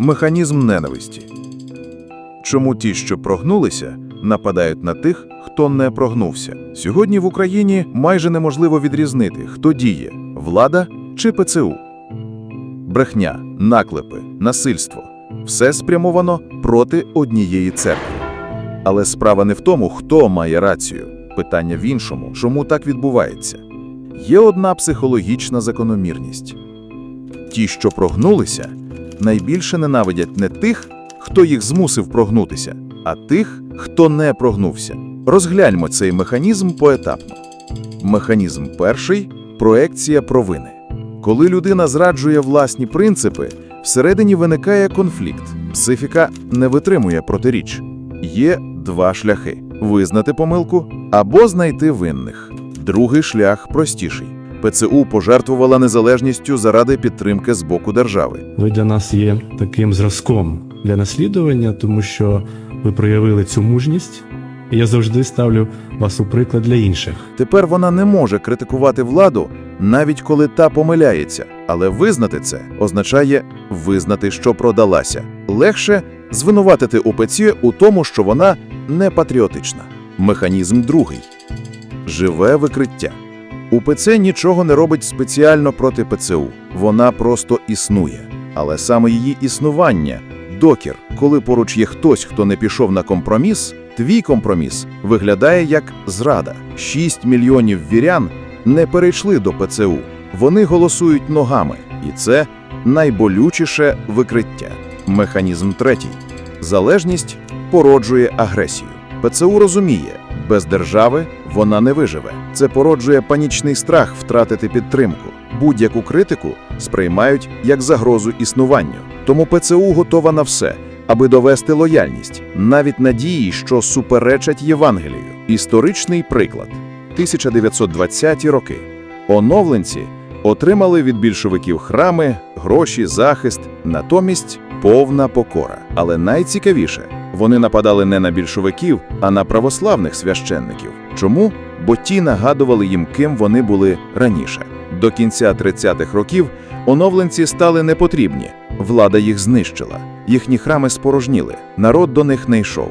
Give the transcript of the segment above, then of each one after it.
Механізм ненависті. Чому ті, що прогнулися, нападають на тих, хто не прогнувся? Сьогодні в Україні майже неможливо відрізнити, хто діє влада чи ПЦУ. Брехня, наклепи, насильство все спрямовано проти однієї церкви. Але справа не в тому, хто має рацію. Питання в іншому, чому так відбувається. Є одна психологічна закономірність. Ті, що прогнулися, найбільше ненавидять не тих, хто їх змусив прогнутися, а тих, хто не прогнувся. Розгляньмо цей механізм поетапно. Механізм перший проекція провини. Коли людина зраджує власні принципи, всередині виникає конфлікт. Психіка не витримує протиріч. Є два шляхи: визнати помилку або знайти винних. Другий шлях простіший. ПЦУ пожертвувала незалежністю заради підтримки з боку держави. Ви для нас є таким зразком для наслідування, тому що ви проявили цю мужність. І я завжди ставлю вас у приклад для інших. Тепер вона не може критикувати владу, навіть коли та помиляється. Але визнати це означає визнати, що продалася. Легше звинуватити УПЦ у тому, що вона не патріотична. Механізм другий живе викриття. УПЦ нічого не робить спеціально проти ПЦУ. Вона просто існує. Але саме її існування докір, коли поруч є хтось, хто не пішов на компроміс, твій компроміс виглядає як зрада. 6 мільйонів вірян не перейшли до ПЦУ. Вони голосують ногами, і це найболючіше викриття. Механізм третій. Залежність породжує агресію. ПЦУ розуміє, без держави вона не виживе. Це породжує панічний страх втратити підтримку. Будь-яку критику сприймають як загрозу існуванню. Тому ПЦУ готова на все, аби довести лояльність, навіть надії, що суперечать Євангелію. Історичний приклад 1920-ті роки. Оновленці отримали від більшовиків храми, гроші, захист, натомість повна покора. Але найцікавіше, вони нападали не на більшовиків, а на православних священників. Чому? Бо ті нагадували їм, ким вони були раніше. До кінця 30-х років оновленці стали непотрібні, влада їх знищила, їхні храми спорожніли, народ до них не йшов.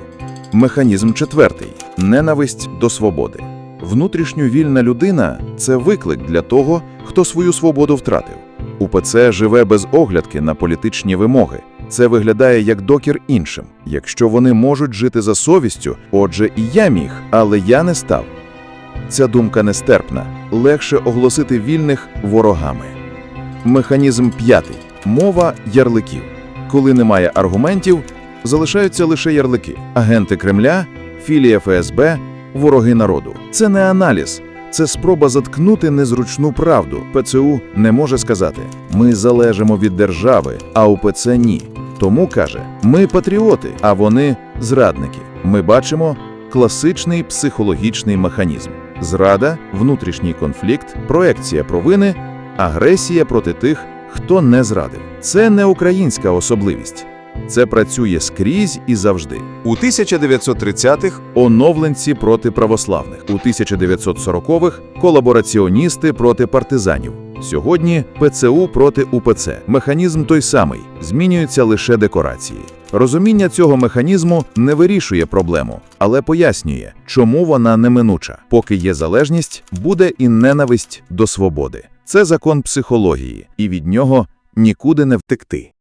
Механізм четвертий ненависть до свободи. Внутрішньо вільна людина це виклик для того, хто свою свободу втратив. УПЦ живе без оглядки на політичні вимоги. Це виглядає як докір іншим. Якщо вони можуть жити за совістю, отже, і я міг, але я не став. Ця думка нестерпна. Легше оголосити вільних ворогами. Механізм п'ятий мова ярликів. Коли немає аргументів, залишаються лише ярлики: агенти Кремля, філія ФСБ, вороги народу. Це не аналіз, це спроба заткнути незручну правду. ПЦУ не може сказати: ми залежимо від держави, а УПЦ ні. Тому каже: ми патріоти, а вони зрадники. Ми бачимо класичний психологічний механізм: зрада, внутрішній конфлікт, проекція провини, агресія проти тих, хто не зрадив. Це не українська особливість. Це працює скрізь і завжди. У 1930-х оновленці проти православних, у 1940-х колабораціоністи проти партизанів. Сьогодні ПЦУ проти УПЦ. Механізм той самий, змінюються лише декорації. Розуміння цього механізму не вирішує проблему, але пояснює, чому вона неминуча. Поки є залежність, буде і ненависть до свободи. Це закон психології, і від нього нікуди не втекти.